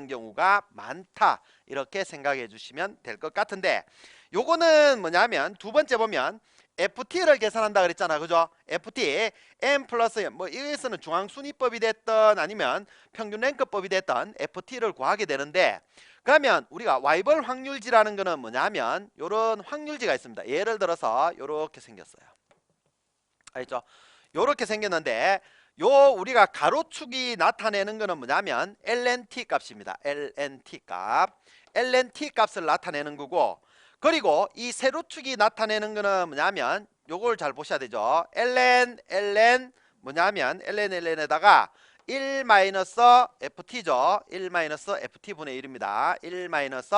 나오는 경우가 많다. 이렇게 생각해 주시면 될 것 같은데 요거는 뭐냐면 두 번째 보면 FT를 계산한다 그랬잖아. 그죠? FT M 플러스 뭐 이에서는 중앙순위법이 됐던 아니면 평균 랭크법이 됐던 FT를 구하게 되는데 그러면 우리가 와이벌 확률지라는 거는 뭐냐면 요런 확률지가 있습니다. 예를 들어서 요렇게 생겼어요. 알죠? 요렇게 생겼는데 요 우리가 가로축이 나타내는 거는 뭐냐면 LNT 값입니다. LNT 값. LNT 값을 나타내는 거고 그리고 이 세로축이 나타내는 거는 뭐냐면 요걸 잘 보셔야 되죠. ln ln 뭐냐면 ln ln에다가 1 마이너스 ft죠. 1 마이너스 ft 분의 1입니다. 1 마이너스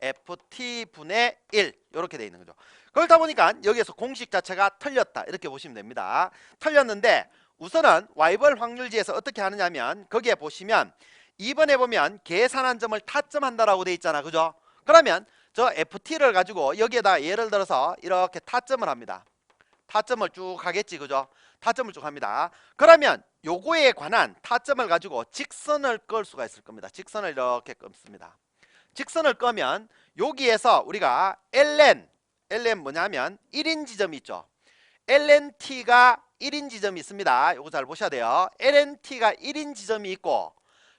ft 분의 1 이렇게 돼 있는 거죠. 그렇다 보니까 여기에서 공식 자체가 틀렸다 이렇게 보시면 됩니다. 틀렸는데 우선은 와이벌 확률지에서 어떻게 하느냐면 거기에 보시면 2번에 보면 계산한 점을 타점한다라고 돼 있잖아. 그죠? 그러면 저 FT를 가지고 여기에다 예를 들어서 이렇게 타점을 합니다. 타점을 쭉 하겠지. 그죠? 타점을 쭉 합니다. 그러면 요거에 관한 타점을 가지고 직선을 끌 수가 있을 겁니다. 직선을 이렇게 끊습니다. 직선을 끄면 여기에서 우리가 ln ln 뭐냐면 1인 지점이 있죠. lnt가 1인 지점이 있습니다. 요거 잘 보셔야 돼요. lnt가 1인 지점이 있고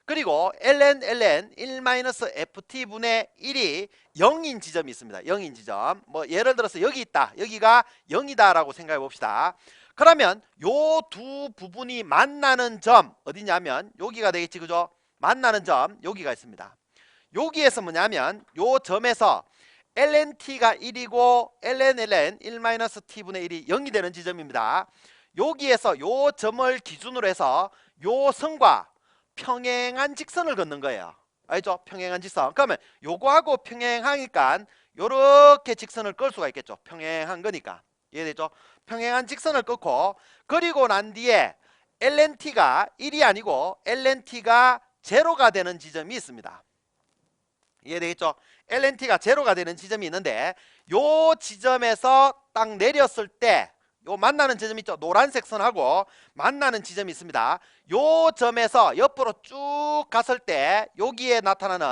그리고 ln ln 1-ft 분의 1이 0인 지점이 있습니다. 0인 지점. 뭐 예를 들어서 여기 있다. 여기가 0이다라고 생각해 봅시다. 그러면 요 두 부분이 만나는 점 어디냐면 여기가 되겠지. 그죠? 만나는 점 여기가 있습니다. 여기에서 뭐냐면 요 점에서 lnt가 1이고 ln ln 1-t 분의 1이 0이 되는 지점입니다. 여기에서 요 점을 기준으로 해서 요 선과 평행한 직선을 걷는 거예요. 알죠? 평행한 직선. 그러면 요거하고 평행하니까 요렇게 직선을 끌 수가 있겠죠. 평행한 거니까. 이해되죠? 평행한 직선을 끊고 그리고 난 뒤에 lnt가 1이 아니고 lnt가 제로가 되는 지점이 있습니다. 이해되겠죠? lnt가 제로가 되는 지점이 있는데 요 지점에서 딱 내렸을 때 요 만나는 지점 있죠? 노란색 선하고 만나는 지점이 있습니다. 요 점에서 옆으로 쭉 갔을 때 여기에 나타나는